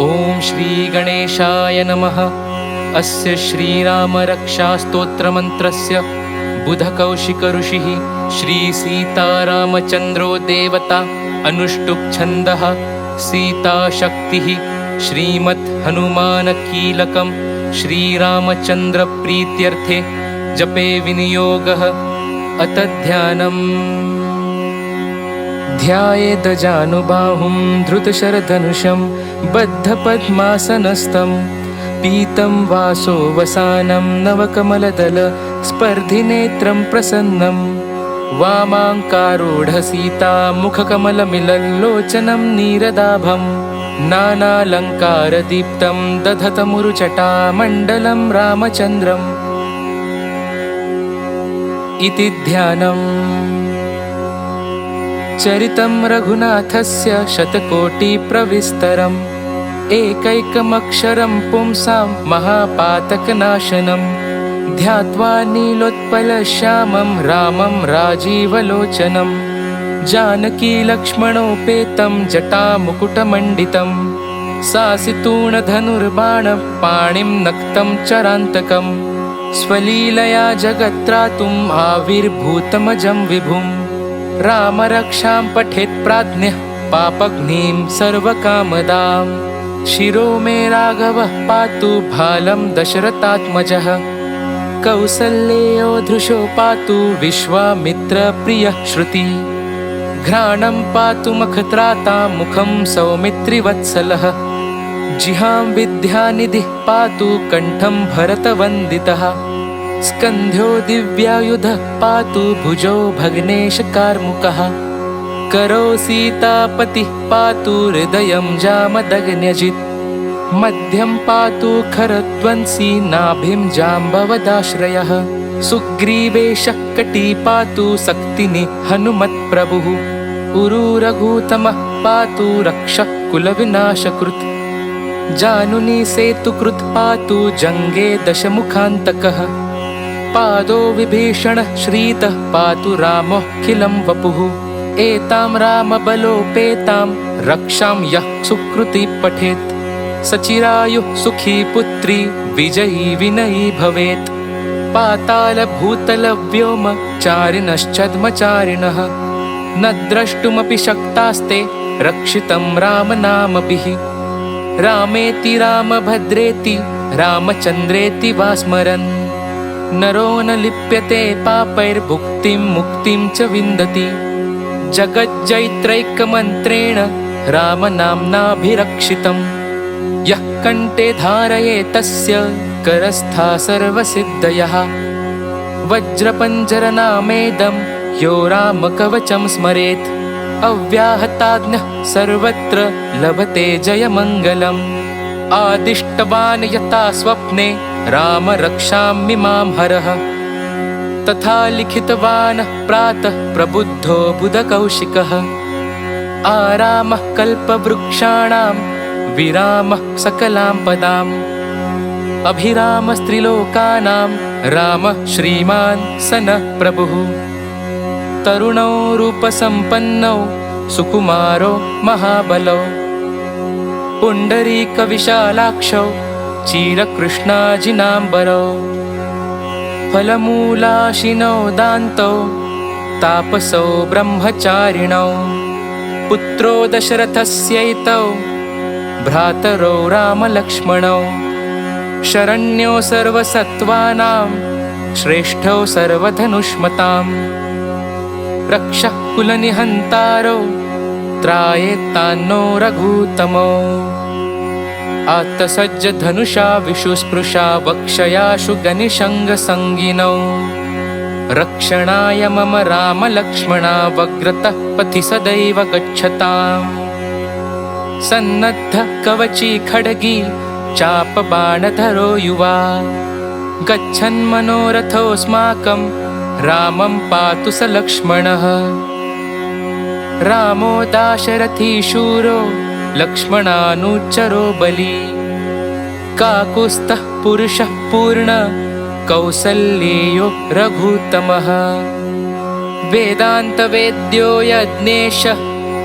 ॐ श्रीगणेशाय नमः। अस्य श्रीरामरक्षास्तोत्रमन्त्रस्य बुधकौशिकऋषिः श्रीसीतारामचन्द्रो देवता अनुष्टुप्छन्दः सीताशक्तिः श्रीमद्हनुमानकीलकं श्रीरामचन्द्रप्रीत्यर्थे जपे विनियोगः। अत ध्यानम्। ध्यायेदजानुबाहुं धृतशरधनुषं बद्धपद्मासनस्थं पीतं वासो वसानं नवकमलदल स्पर्धिनेत्रं प्रसन्नं वामाङ्कारूढसीता मुखकमलमिलल्लोचनं नीरदाभं नानालङ्कारदीप्तं दधतमुरुचटामण्डलं रामचन्द्रम् इति ध्यानम् चरितं रघुनाथस्य शतकोटिप्रविस्तरम् एकैकमक्षरं पुंसां महापातकनाशनं। ध्यात्वा नीलोत्पलश्यामं रामं राजीवलोचनं। जानकीलक्ष्मणोपेतं जटामुकुटमण्डितं। सासितूणधनुर्बाणपाणिं नक्तं चरान्तकं। स्वलीलया जगत्त्रातुम् आविर्भूतमजं विभुम्। रामरक्षां पठेत् प्राज्ञः पापग्निं सर्वकामदां शिरो मे राघवः पातु भालं दशरथात्मजः। कौसल्येयो धृशो पातु विश्वामित्रप्रियः श्रुति। घ्राणं पातु मखत्रातां मुखं सौमित्रिवत्सलः। जिहां विद्यानिधिः पातु कण्ठं भरतवन्दितः। स्कन्ध्यो दिव्यायुधः पातु भुजो भग्नेशकार्मुकः करो सीतापतिः पातु हृदयं जामदग्न्यजित्। मध्यं पातु खरध्वंसी नाभिं जाम्बवदाश्रयः। सुग्रीवेशः कटी पातु सक्तिनि हनुमत्प्रभुः। उरुरघूतमः पातु रक्षः कुलविनाशकृत्। जानुनी सेतुकृत् पातु जङ्गे दशमुखान्तकः। पादो विभीषणः श्रीतः पातु रामोऽखिलं वपुः एतां रामबलोपेतां रक्षां यः सुकृति पठेत्। सचिरायुः सुखी पुत्री विजयी विनयी भवेत्। पातालभूतलव्योम चारिणश्चद्मचारिणः न द्रष्टुमपि शक्तास्ते रक्षितं रामनामभिः। रामेति रामभद्रेति रामचन्द्रेति वा स्मरन् नरो न लिप्यते पापैर्भुक्तिं मुक्तिं च विन्दति जगज्जैत्रैकमन्त्रेण रामनाम्नाभिरक्षितं यः कण्ठे धारये तस्य करस्था सर्वसिद्धयः। वज्रपञ्जरनामेदं यो रामकवचं स्मरेत्। अव्याहताज्ञः सर्वत्र लभते जयमङ्गलम्। आदिष्टवान् यथा स्वप्ने राम रक्षाम्यमां हरः तथा लिखितवान् प्रातः प्रबुद्धो बुधकौशिकः। आरामः कल्पवृक्षाणां विरामः सकलां पदाम्। अभिरामस्त्रिलोकानां रामः श्रीमान् स नः प्रभुः। तरुणौ रूपसम्पन्नौ सुकुमारो महाबलौ। पुण्डरीकविशालाक्षौ चीरकृष्णाजिनाम्बरौ फलमूलाशिनौ दान्तौ तापसौ ब्रह्मचारिणौ पुत्रो दशरथस्यैतौ भ्रातरौ रामलक्ष्मणौ शरण्यो सर्वसत्त्वानां श्रेष्ठौ सर्वधनुष्मताम् रक्षः कुलनिहन्तारौ त्रायेत्तान्नो रघूतमो आत्तसज्जधनुषा विशुस्पृशा वक्षयाशु गनिशङ्गसङ्गिनौ। रक्षणाय मम रामलक्ष्मणा वग्रतः पथि सदैव गच्छताम्। सन्नद्ध कवची खड्गी चापबाणधरो युवा। गच्छन्मनोरथोऽस्माकं रामं पातु स लक्ष्मणः रामो दाशरथी शूरो लक्ष्मणानुचरो बली। काकुस्तः पुरुषः पूर्ण कौसल्येयो रघुतमः। वेदान्तवेद्यो यज्ञेशः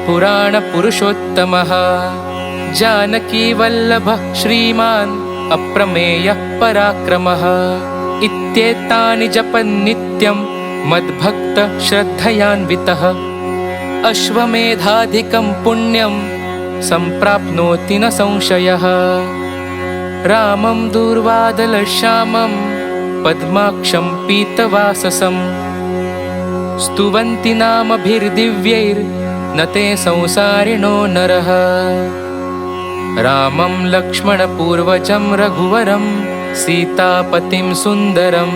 पुराणपुरुषोत्तमः। जानकीवल्लभः श्रीमान् अप्रमेयः पराक्रमः। इत्येतानि जपन्नित्यं मद्भक्तश्रद्धयान्वितः अश्वमेधाधिकं पुण्यं सम्प्राप्नोति न संशयः। रामं दूर्वादलश्यामं पद्माक्षं पीतवाससं। स्तुवन्ति नामभिर्दिव्यैर्न ते संसारिणो नरः। रामं लक्ष्मणपूर्वजं रघुवरं सीतापतिं सुन्दरं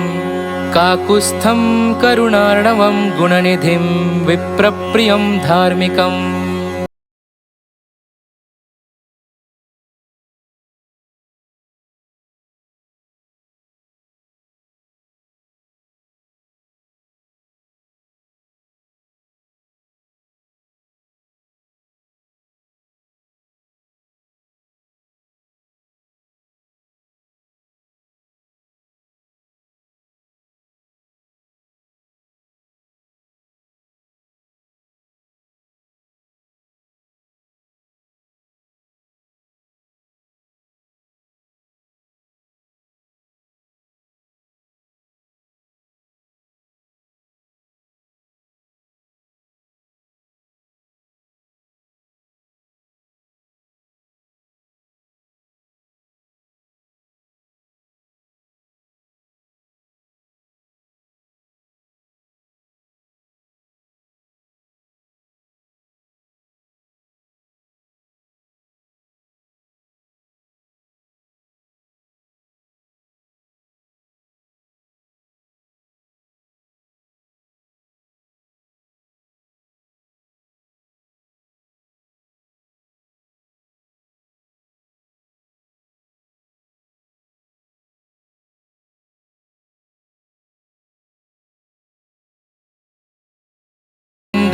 काकुत्स्थं करुणार्णवं गुणनिधिं विप्रप्रियं धार्मिकम्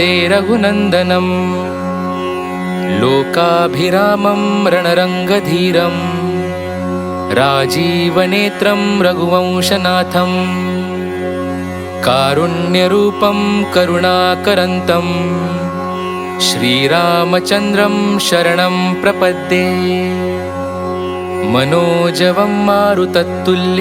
वन्दे रघुनन्दनम्। लोकाभिरामं रणरङ्गधीरं राजीवनेत्रं रघुवंशनाथं कारुण्यरूपं करुणाकरन्तं श्रीरामचन्द्रं शरणं प्रपद्ये। मनोजवं मारुतत्तुल्य